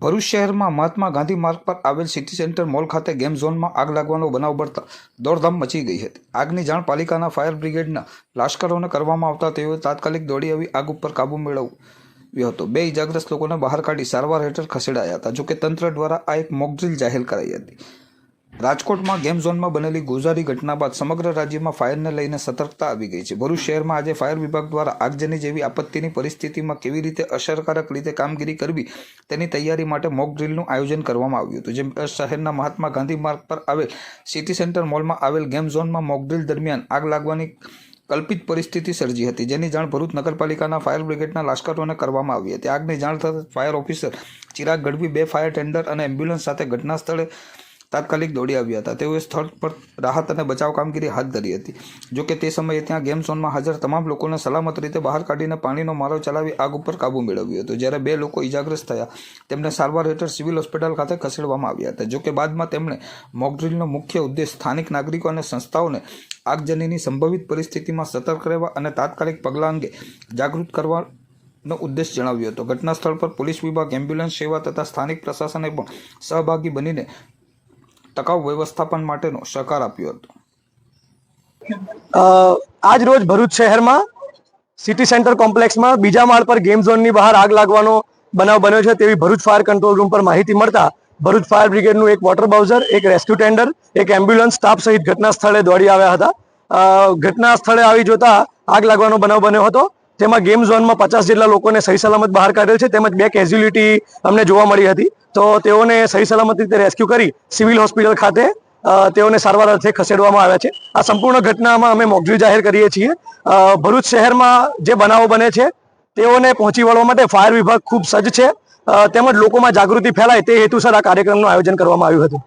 ભરૂચ શહેરમાં મહાત્મા ગાંધી માર્ગ પર આવેલ સિટી સેન્ટર મોલ ખાતે ગેમ ઝોનમાં આગ લાગવાનો બનાવ બળતા દોડધામ મચી ગઈ હતી. આગની જાણ પાલિકાના ફાયર બ્રિગેડના લાશ્કરોને કરવામાં આવતા તેઓએ તાત્કાલિક દોડી આવી આગ ઉપર કાબૂ મેળવ્યો હતો. બે ઇજાગ્રસ્ત લોકોને બહાર કાઢી સારવાર હેઠળ ખસેડાયા હતા, જોકે તંત્ર દ્વારા આ એક મોકડ્રીલ જાહેર કરાઈ હતી. રાજકોટમાં ગેમ ઝોનમાં બનેલી ગોઝારી ઘટના બાદ સમગ્ર રાજ્યમાં ફાયરને લઈને સતર્કતા આવી ગઈ છે. ભરૂચ શહેરમાં આજે ફાયર વિભાગ દ્વારા આગજની જેવી આપત્તિની પરિસ્થિતિમાં કેવી રીતે અસરકારક રીતે કામગીરી કરવી તેની તૈયારી માટે મોક ડ્રીલનું આયોજન કરવામાં આવ્યું હતું. જેમ શહેરના મહાત્મા ગાંધી માર્ગ પર આવેલ સિટી સેન્ટર મોલમાં આવેલ ગેમ ઝોનમાં મોક ડ્રીલ દરમિયાન આગ લાગવાની કલ્પિત પરિસ્થિતિ સર્જી હતી, જેની જાણ ભરૂચ નગરપાલિકાના ફાયર બ્રિગેડના લાશ્કરોને કરવામાં આવી હતી. આગની જાણ થતાં ફાયર ઓફિસર ચિરાગ ગઢવી બે ફાયર ટેન્ડર અને એમ્બ્યુલન્સ સાથે ઘટના સ્થળે તાત્કાલિક દોડી આવ્યા હતા. તેઓએ સ્થળ પર રાહત અને બચાવ કામગીરી હાથ ધરી હતી. જોકે તે સમયે ત્યાં ગેમ ઝોનમાં હાજર તમામ લોકોને સલામત રીતે બહાર કાઢીને પાણીનો મારો ચલાવી આગ ઉપર કાબૂ મેળવ્યો હતો. જ્યારે બે લોકો ઇજાગ્રસ્ત થયા, તેમને સારવાર હેઠળ સિવિલ હોસ્પિટલ ખાતે ખસેડવામાં આવ્યા હતા. જોકે બાદમાં તેમણે મોકડ્રીલનો મુખ્ય ઉદ્દેશ સ્થાનિક નાગરિકો અને સંસ્થાઓને આગજનીની સંભવિત પરિસ્થિતિમાં સતર્ક રહેવા અને તાત્કાલિક પગલાં અંગે જાગૃત કરવા નો ઉદ્દેશ જણાવ્યો હતો. ઘટના સ્થળ પર પોલીસ વિભાગ, એમ્બ્યુલન્સ સેવા તથા સ્થાનિક પ્રશાસને પણ સહભાગી બનીને ટકાઉ વ્યવસ્થાપન માટેનો સહકાર આપ્યો હતો. આજ રોજ ભરૂચ શહેરમાં સિટી સેન્ટર કોમ્પ્લેક્સમાં બીજા માળ પર ગેમ ઝોનની બહાર આગ લાગવાનો બનાવ બન્યો છે તેવી ભરૂચ ફાયર કંટ્રોલ રૂમ પર માહિતી મળતા ભરૂચ ફાયર બ્રિગેડનું એક વોટર બાઉઝર, એક રેસ્ક્યુ ટેન્ડર, એક એમ્બ્યુલન્સ સ્ટાફ સહિત ઘટના સ્થળે દોડી આવ્યા હતા. ઘટના સ્થળે આવી જોતા આગ લાગવાનો બનાવ બન્યો હતો. તેમાં ગેમ ઝોનમાં પચાસ જેટલા લોકોને સહી સલામત બહાર કાઢેલ છે, તેમજ બે કેઝ્યુલિટી અમને જોવા મળી હતી. તો તેઓને સહી સલામત રીતે રેસ્ક્યુ કરી સિવિલ હોસ્પિટલ ખાતે તેઓને સારવાર અર્થે ખસેડવામાં આવ્યા છે. આ સંપૂર્ણ ઘટનામાં અમે મોકડ્રીલ જાહેર કરીએ છીએ. ભરૂચ શહેરમાં જે બનાવો બને છે, તેઓને પહોંચી વળવા માટે ફાયર વિભાગ ખૂબ સજ્જ છે. તેમજ લોકોમાં જાગૃતિ ફેલાય તે હેતુસર આ કાર્યક્રમનું આયોજન કરવામાં આવ્યું હતું.